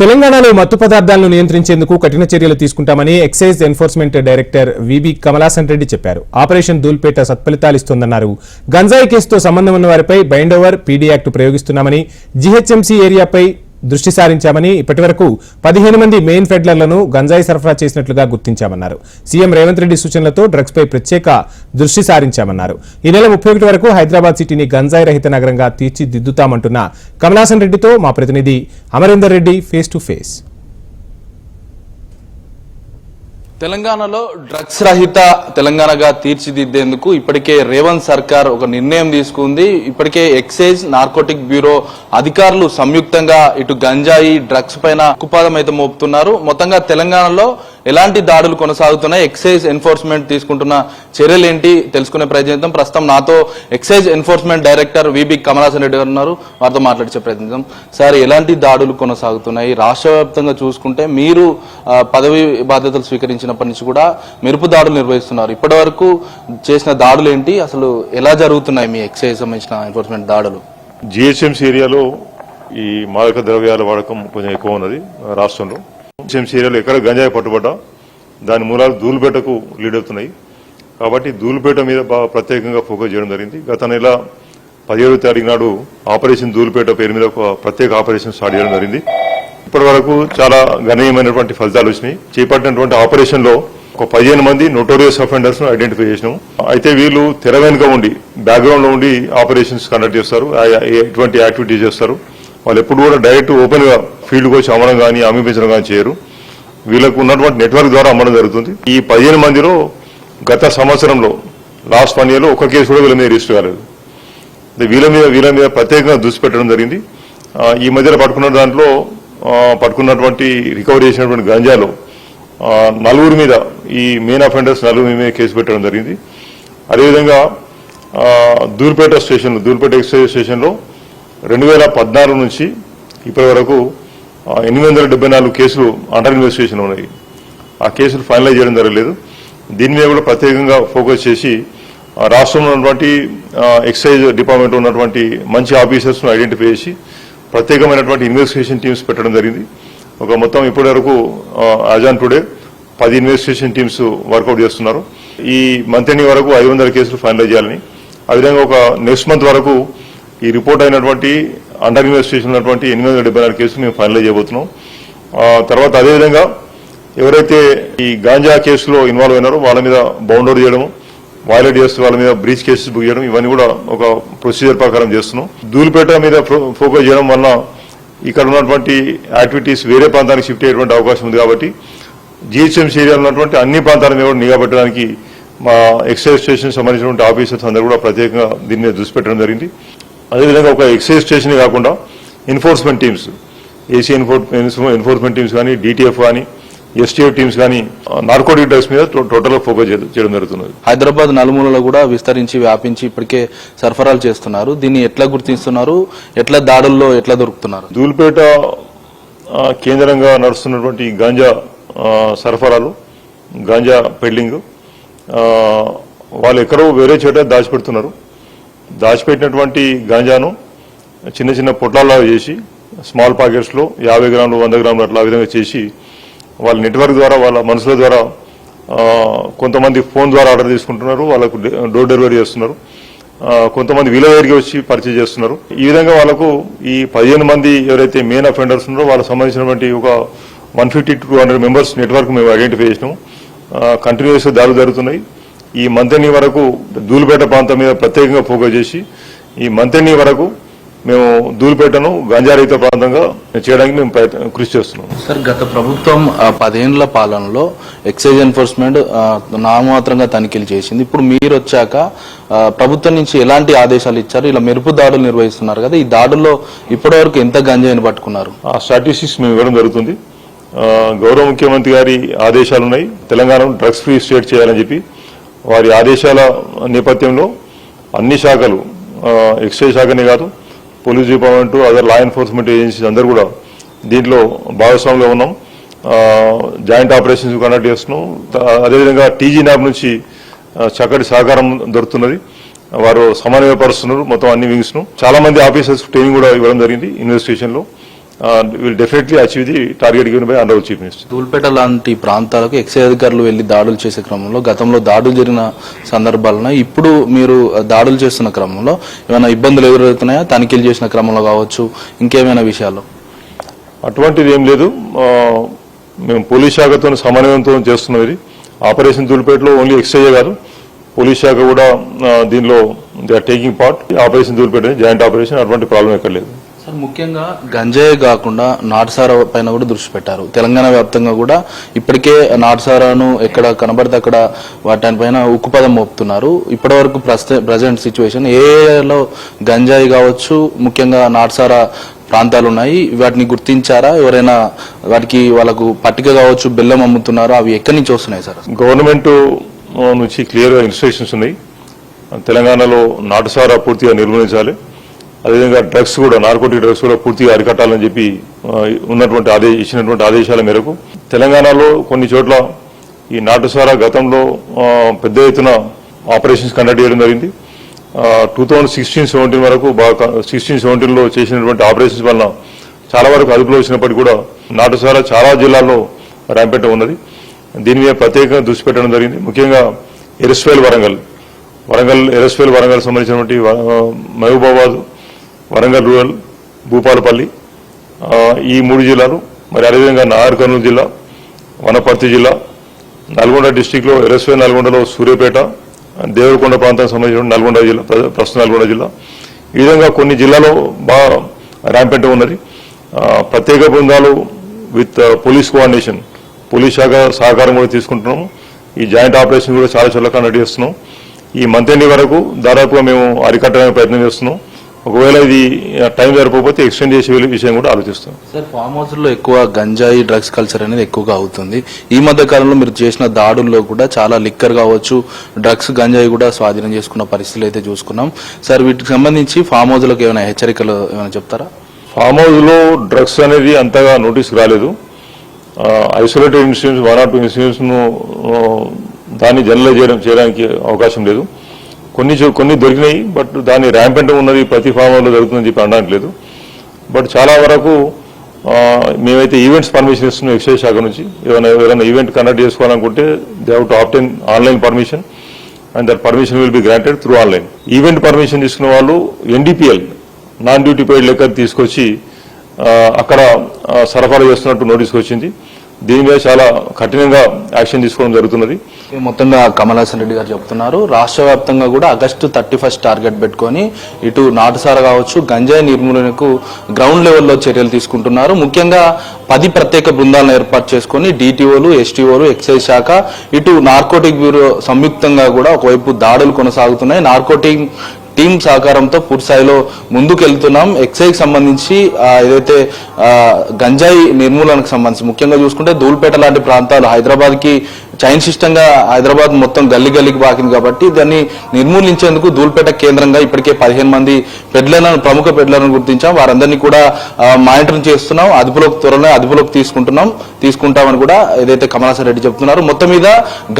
తెలంగాణలో మత్తు పదార్థాలను నియంత్రించేందుకు కఠిన చర్యలు తీసుకుంటామని excise enforcement director V B Kamalasan Reddy చెప్పారు. ఆపరేషన్ దూల్పేట సత్ఫలితాలిస్తోందన్నారు. గంజాయి కేసుతో సంబంధం ఉన్న వారిపై బైండోవర్ పీడీ యాక్ట్ ప్రయోగిస్తున్నామని జీహెచ్ఎంసీ ఏరియాపై దృష్టి సారించామని ఇప్పటివరకు పదిహేను మంది మెయిన్ ఫెడ్లర్లను గంజాయి సరఫరా చేసినట్లుగా గుర్తించామన్నారు. సీఎం రేవంత్ రెడ్డి సూచనలతో డ్రగ్స్పై ప్రత్యేక దృష్టి సారించామన్నారు. ఈ నెల ముప్పై ఒకటి వరకు హైదరాబాద్ సిటీని గంజాయి రహిత నగరంగా తీర్చిదిద్దుతామంటున్న కమలాసన్ రెడ్డితో మా ప్రతినిధి Amarender Reddy face to face. తెలంగాణలో డ్రగ్స్ రహిత తెలంగాణగా తీర్చిదిద్దేందుకు ఇప్పటికే రేవంత్ సర్కార్ ఒక నిర్ణయం తీసుకుంది. ఇప్పటికే ఎక్సైజ్ నార్కోటిక్ బ్యూరో అధికారులు సంయుక్తంగా ఇటు గంజాయి డ్రగ్స్ పైన కుపాదం అయితే మోపుతున్నారు. మొత్తంగా తెలంగాణలో ఎలాంటి దాడులు కొనసాగుతున్నాయి? ఎక్సైజ్ ఎన్ఫోర్స్మెంట్ తీసుకుంటున్న చర్యలు ఏంటి తెలుసుకునే ప్రయత్నిద్దాం ప్రస్తుతం నాతో excise enforcement director V B Kamalasan Reddy గారు ఉన్నారు. వారితో మాట్లాడించే ప్రయత్నిద్దాం సార్ ఎలాంటి దాడులు కొనసాగుతున్నాయి? రాష్ట్ర వ్యాప్తంగా చూసుకుంటే మీరు పదవి బాధ్యతలు స్వీకరించినప్పటి నుంచి కూడా మెరుపు దాడులు నిర్వహిస్తున్నారు. ఇప్పటి వరకు చేసిన దాడులు ఏంటి అసలు ఎలా జరుగుతున్నాయి మీ ఎక్సైజ్ సంబంధించిన ఎన్ఫోర్స్మెంట్ దాడులు? జిహెచ్ఎంసీ ఏరియాలో ఈ మాదక ద్రవ్యాల వాడకం కొంచెం ఎక్కువ ఉన్నది రాష్ట్రంలో. జిహెచ్ఎంసీ ఏరియాలో ఎక్కడ గంజాయి పట్టుబడ్డా దాని మూలాలు ధూళిపేటకు లీడ్ అవుతున్నాయి. కాబట్టి ధూళిపేట మీద బాగా ప్రత్యేకంగా ఫోకస్ చేయడం జరిగింది. గత నెల పదిహేడు తారీఖు నాడు ఆపరేషన్ ధూళిపేట పేరు మీద ఒక ప్రత్యేక ఆపరేషన్ స్టార్ట్ చేయడం జరిగింది. ఇప్పటి వరకు చాలా గణనీయమైనటువంటి ఫలితాలు వచ్చినాయి. చేపట్టినటువంటి ఆపరేషన్లో ఒక పదిహేను మంది నోటోరియస్ అఫెండర్స్ను ఐడెంటిఫై చేసినాము అయితే వీళ్ళు తెర వెనుక ఉండి బ్యాక్గ్రౌండ్లో ఉండి ఆపరేషన్స్ కండక్ట్ చేస్తారు. ఎటువంటి యాక్టివిటీస్ చేస్తారు? వాళ్ళు ఎప్పుడు కూడా డైరెక్ట్ ఓపెన్గా ఫీల్డ్కి వచ్చి అమ్మడం కానీ అమ్మిపించడం కానీ చేయరు. వీళ్ళకు ఉన్నటువంటి నెట్వర్క్ ద్వారా అమ్మడం జరుగుతుంది. ఈ పదిహేను మందిలో గత సంవత్సరంలో లాస్ట్ వన్ ఇయర్లో ఒక కేసు కూడా వీళ్ళ మీద రిజిస్టర్ కాలేదు. వీళ్ళ మీద వీళ్ళ మీద ప్రత్యేకంగా దృష్టి పెట్టడం జరిగింది. ఈ మధ్యలో పట్టుకున్న దాంట్లో పట్టుకున్నటువంటి రికవరీ చేసినటువంటి గంజాలో నలుగురు నలుగురి మీద ఈ మెయిన్ అఫెండర్స్ నలుగురి మీద కేసు పెట్టడం జరిగింది. అదేవిధంగా దూర్పేట స్టేషన్ దూర్పేట ఎక్సైజ్ స్టేషన్లో రెండు వేల పద్నాలుగు నుంచి ఇప్పటి వరకు ఎనిమిది వందల డెబ్బై నాలుగు కేసులు అండర్ ఇన్వెస్టిగేషన్ ఉన్నాయి. ఆ కేసులు ఫైనలైజ్ చేయడం జరగలేదు. దీని మీద కూడా ప్రత్యేకంగా ఫోకస్ చేసి రాష్ట్రంలో ఉన్నటువంటి ఎక్సైజ్ డిపార్ట్మెంట్ ఉన్నటువంటి మంచి ఆఫీసర్స్ను ఐడెంటిఫై చేసి ప్రత్యేకమైనటువంటి ఇన్వెస్టిగేషన్ టీమ్స్ పెట్టడం జరిగింది. ఒక మొత్తం ఇప్పటి వరకు అజాన్ టుడే పది ఇన్వెస్టిగేషన్ టీమ్స్ వర్కౌట్ చేస్తున్నారు. ఈ మంత్ ఎండింగ్ వరకు ఐదు వందల కేసులు ఫైనలైజ్ చేయాలని. ఆ విధంగా ఒక నెక్స్ట్ మంత్ వరకు ఈ రిపోర్ట్ అయినటువంటి అండర్ ఇన్వెస్టిగేషన్ ఉన్నటువంటి ఎనిమిది వందల డెబ్బై నాలుగు కేసులు మేము ఫైనలైజ్ చేయబోతున్నాం. తర్వాత అదేవిధంగా ఎవరైతే ఈ గాంజా కేసులో ఇన్వాల్వ్ అయినారో వాళ్ళ మీద బౌండర్ చేయడం వైలేట్ చేస్తూ వాళ్ళ మీద బ్రీచ్ కేసెస్ బుక్ చేయడం ఇవన్నీ కూడా ఒక ప్రొసీజర్ ప్రకారం చేస్తున్నాం. ధూలిపేట మీద ఫో- ఫోకస్ చేయడం వల్ల ఇక్కడ ఉన్నటువంటి యాక్టివిటీస్ వేరే ప్రాంతానికి షిఫ్ట్ అయ్యేటువంటి అవకాశం ఉంది కాబట్టి జిహెచ్ఎంసీ ఏరియాలో ఉన్నటువంటి అన్ని ప్రాంతాల మీద కూడా నిఘా పెట్టడానికి మా ఎక్సైజ్ స్టేషన్ సంబంధించినటువంటి ఆఫీసర్స్ అందరూ కూడా ప్రత్యేకంగా దీని మీద దృష్టి పెట్టడం జరిగింది. అదేవిధంగా ఒక ఎక్సైజ్ స్టేషన్ కాకుండా enforcement teams AC enforcement teams కానీ డిటిఎఫ్ కానీ ఎస్టీఎఫ్ టీమ్స్ కానీ నార్కోటిక్ డ్రగ్స్ మీద టోటల్గా ఫోకస్ చేయడం జరుగుతున్నది. హైదరాబాద్ నలుమూలలో కూడా విస్తరించి వ్యాపించి ఇప్పటికే సరఫరాలు చేస్తున్నారు. దీన్ని ఎట్లా గుర్తిస్తున్నారు? ఎట్లా దాడుల్లో ఎట్లా దొరుకుతున్నారు? ధూల్పేట కేంద్రంగా నడుస్తున్నటువంటి గాంజా సరఫరాలు గాంజా పెడ్లింగ్ ఆ, వాళ్ళు ఎక్కడో వేరే చోట దాచిపెడుతున్నారు. దాచిపెట్టినటువంటి గాంజాను చిన్న చిన్న పొట్లాల్లా చేసి స్మాల్ ప్యాకెట్స్లో యాభై గ్రాములు వంద గ్రాములు అట్లా విధంగా చేసి వాళ్ళ నెట్వర్క్ ద్వారా వాళ్ళ మనుషుల ద్వారా కొంతమంది ఫోన్ ద్వారా ఆర్డర్ తీసుకుంటున్నారు వాళ్ళకు డె- డోర్ డెలివరీ చేస్తున్నారు కొంతమంది వీళ్ళ దగ్గరికి వచ్చి పర్చేజ్ చేస్తున్నారు. ఈ విధంగా వాళ్ళకు ఈ పదిహేను మంది ఎవరైతే మెయిన్ అఫెండర్స్ ఉన్నారో వాళ్ళకి సంబంధించినటువంటి ఒక one fifty two hundred members network మేము ఐడెంటిఫై చేసినాం కంటిన్యూస్ దాడులు జరుగుతున్నాయి. ఈ మంతెని వరకు ధూళిపేట ప్రాంతం మీద ప్రత్యేకంగా ఫోకస్ చేసి ఈ మంతెని వరకు మేము ధూళిపేటను గంజారహిత ప్రాంతంగా చేయడానికి మేము ప్రయత్న కృషి చేస్తున్నాం. సార్ గత ప్రభుత్వం పదేండ్ల పాలనలో ఎక్సైజ్ ఎన్ఫోర్స్మెంట్ నామమాత్రంగా తనిఖీలు చేసింది. ఇప్పుడు మీరు వచ్చాక ప్రభుత్వం నుంచి ఎలాంటి ఆదేశాలు ఇచ్చారు? ఇలా మెరుపు దాడులు నిర్వహిస్తున్నారు కదా ఈ దాడుల్లో ఇప్పటివరకు ఎంత గంజాయిని పట్టుకున్నారు? ఆ స్టాటిస్టిక్స్ మేము ఇవ్వడం జరుగుతుంది. గౌరవ ముఖ్యమంత్రి గారి ఆదేశాలు ఉన్నాయి తెలంగాణను డ్రగ్స్ ఫ్రీ స్టేట్ చేయాలని చెప్పి వారి ఆదేశాల నేపథ్యంలో అన్ని శాఖలు ఎక్సైజ్ శాఖనే కాదు police department other law enforcement agencies అందరూ కూడా దీంట్లో భాగస్వాములో ఉన్నాం. జాయింట్ ఆపరేషన్స్ కండక్ట్ చేస్తున్నాం. అదేవిధంగా టీజీ న్యాబ్ నుంచి చక్కటి సహకారం దొరుకుతున్నది. వారు సమన్వయపరుస్తున్నారు మొత్తం అన్ని వింగ్స్ను చాలామంది ఆఫీసర్స్ ట్రైనింగ్ కూడా ఇవ్వడం జరిగింది ఇన్వెస్టిగేషన్లో. Will definitely achieve the target given by under chief minister Dhoolpet లాంటి ప్రాంతాలకు ఎక్సైజ్ అధికారులు వెళ్ళి దాడులు చేసే క్రమంలో గతంలో దాడులు జరిగిన సందర్భాలను ఇప్పుడు మీరు దాడులు చేస్తున్న క్రమంలో ఏమైనా ఇబ్బందులు ఎదురవుతున్నాయా? తనిఖీలు చేసిన క్రమంలో కావచ్చు ఇంకేమైనా విషయాలు? అటువంటిది ఏం లేదు. మేము పోలీస్ శాఖతో సమన్వయంతో చేస్తున్నాం ఇది. ఆపరేషన్ దూలిపేటలో ఓన్లీ ఎక్సైజే కాదు పోలీస్ శాఖ కూడా దీనిలో they are taking part. Operation Dhoolpet joint operation అటువంటి ప్రాబ్లం ఎక్కడ లేదు సార్ ముఖ్యంగా గంజాయి కాకుండా నాటుసారా పైన కూడా దృష్టి పెట్టారు. తెలంగాణ వ్యాప్తంగా కూడా ఇప్పటికే నాటుసారాను ఎక్కడ కనబడితే అక్కడ వాటిపైన ఉక్కుపదం మోపుతున్నారు. ఇప్పటివరకు ప్రజెంట్ సిచ్యువేషన్ ఏ ఏరియాలో గంజాయి కావచ్చు ముఖ్యంగా నాటుసారా ప్రాంతాలు ఉన్నాయి వాటిని గుర్తించారా? ఎవరైనా వాటికి వాళ్ళకు పట్టిక కావచ్చు బెల్లం అమ్ముతున్నారు? అవి ఎక్కడి నుంచి వస్తున్నాయి సార్? గవర్నమెంట్ నుంచి క్లియర్గా ఇన్స్ట్రక్షన్స్ ఉన్నాయి. తెలంగాణలో నాటుసారా పూర్తిగా నిర్మూలించాలి. అదేవిధంగా డ్రగ్స్ కూడా నార్కోటిక్ డ్రగ్స్ కూడా పూర్తిగా అరికట్టాలని చెప్పి ఉన్నటువంటి ఆదే ఇచ్చినటువంటి ఆదేశాల మేరకు తెలంగాణలో కొన్ని చోట్ల ఈ నాటుసారా గతంలో పెద్ద ఎత్తున ఆపరేషన్స్ కండక్ట్ చేయడం జరిగింది. టూ థౌజండ్ సిక్స్టీన్ సెవెంటీన్ వరకు బాగా సిక్స్టీన్ సెవెంటీన్లో చేసినటువంటి ఆపరేషన్స్ వలన చాలా వరకు అదుపులో వచ్చినప్పటికీ కూడా నాటుసారా చాలా జిల్లాల్లో ర్యాంపెట్ ఉన్నది. దీని మీద ప్రత్యేకంగా దృష్టి పెట్టడం జరిగింది. ముఖ్యంగా ఎరస్వేల్ వరంగల్. వరంగల్ ఎరస్వేల్ వరంగల్ సంబంధించినటువంటి మహబూబాబాద్ వరంగల్ రూరల్ భూపాలపల్లి ఈ మూడు జిల్లాలు మరి అదేవిధంగా నాగర్ కర్నూలు జిల్లా వనపర్తి జిల్లా నల్గొండ డిస్టిక్లో ఎరస్వే నల్గొండలో సూర్యాపేట దేవరకొండ ప్రాంతానికి సంబంధించిన నల్గొండ జిల్లా ప్రస్తుతం నల్గొండ జిల్లా. ఈ విధంగా కొన్ని జిల్లాలో బాగా ర్యాంపెంట్ ఉన్నది. ప్రత్యేక బృందాలు విత్ పోలీస్ కోఆర్డినేషన్ పోలీస్ శాఖ సహకారం కూడా తీసుకుంటున్నాము. ఈ జాయింట్ ఆపరేషన్ కూడా చాలా చోట్ల నడిపిస్తున్నాం ఈ మంత్ ఎండి వరకు దాదాపుగా మేము అరికట్టడానికి ప్రయత్నం చేస్తున్నాం. ఒకవేళ ఇది టైం సరిపోతే ఎక్స్టెండ్ చేసే విషయం కూడా ఆలోచిస్తాం. సార్ ఫామ్ హౌస్లో ఎక్కువ గంజాయి డ్రగ్స్ కల్చర్ అనేది ఎక్కువగా అవుతుంది. ఈ మధ్య కాలంలో మీరు చేసిన దాడుల్లో కూడా చాలా లిక్కర్ కావచ్చు డ్రగ్స్ గంజాయి కూడా స్వాధీనం చేసుకున్న పరిస్థితులు అయితే చూసుకున్నాం. సార్ వీటికి సంబంధించి ఫామ్ హౌస్లకు ఏమైనా హెచ్చరికలు ఏమైనా చెప్తారా? ఫామ్ హౌస్లో డ్రగ్స్ అనేది అంతగా నోటీస్ రాలేదు. Isolated incidents one or two ఇన్సిడెంట్స్ను ఆ, దాన్ని జనరలైజ్ చేయడం చేయడానికి అవకాశం లేదు. కొన్ని కొన్ని దొరికినాయి బట్ దాని ర్యాంపెంట్ ఉన్నది ప్రతి ఫామ్లో హౌస్ జరుగుతుందని చెప్పి అనడానికి లేదు. బట్ చాలా వరకు మేమైతే ఈవెంట్స్ పర్మిషన్ ఇస్తున్నాం ఎక్సైజ్ శాఖ నుంచి. ఏమైనా ఏదైనా ఈవెంట్ కండక్ట్ చేసుకోవాలనుకుంటే they have to obtain online permission and that permission will be granted through online event permission తీసుకున్న వాళ్ళు ఎన్డీపీఎల్ నాన్ డ్యూటీ పెయిడ్ లెక్క తీసుకొచ్చి అక్కడ సరఫరా చేస్తున్నట్టు నోటీస్కి వచ్చింది. దీని మీద చాలా కఠినంగా యాక్షన్ తీసుకోవడం జరుగుతున్నది. మొత్తంగా మొత్తంగా కమలాసన్ రెడ్డి గారు చెప్తున్నారు. రాష్ట్ర వ్యాప్తంగా కూడా ఆగస్టు థర్టీ ఫస్ట్ టార్గెట్ పెట్టుకొని ఇటు నాటుసార కావచ్చు గంజాయి నిర్మూలనకు గ్రౌండ్ లెవెల్లో చర్యలు తీసుకుంటున్నారు. ముఖ్యంగా పది ప్రత్యేక బృందాలను ఏర్పాటు చేసుకొని డిటిఓలు ఎస్టీఓలు ఎక్సైజ్ శాఖ ఇటు నార్కోటిక్ బ్యూరో సంయుక్తంగా కూడా ఒకవైపు దాడులు కొనసాగుతున్నాయి. నార్కోటిక్ టీం సహకారంతో పూర్తి స్థాయిలో ముందుకు వెళ్తున్నాం సంబంధించి ఏదైతే గంజాయి నిర్మూలనకు సంబంధించి ముఖ్యంగా చూసుకుంటే ధూల్పేట లాంటి ప్రాంతాలు హైదరాబాద్కి చైన్ సిస్టంగా హైదరాబాద్ మొత్తం గల్లి గల్లీకి బాకింది కాబట్టి దాన్ని నిర్మూలించేందుకు ధూల్పేట కేంద్రంగా ఇప్పటికే పదిహేను మంది పెడ్లను ప్రముఖ పెడ్లను గుర్తించాం. వారందరినీ కూడా మానిటరింగ్ చేస్తున్నాం. అదుపులోకి త్వరలో అదుపులోకి తీసుకుంటున్నాం. తీసుకుంటామని కూడా ఏదైతే కమలాసన్ రెడ్డి చెప్తున్నారు మొత్తం మీద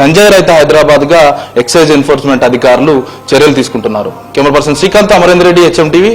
గంజాయి రైత హైదరాబాద్గా ఎక్సైజ్ ఎన్ఫోర్స్మెంట్ అధికారులు చర్యలు తీసుకుంటున్నారు. Camera person Srikanth Amarender Reddy HM TV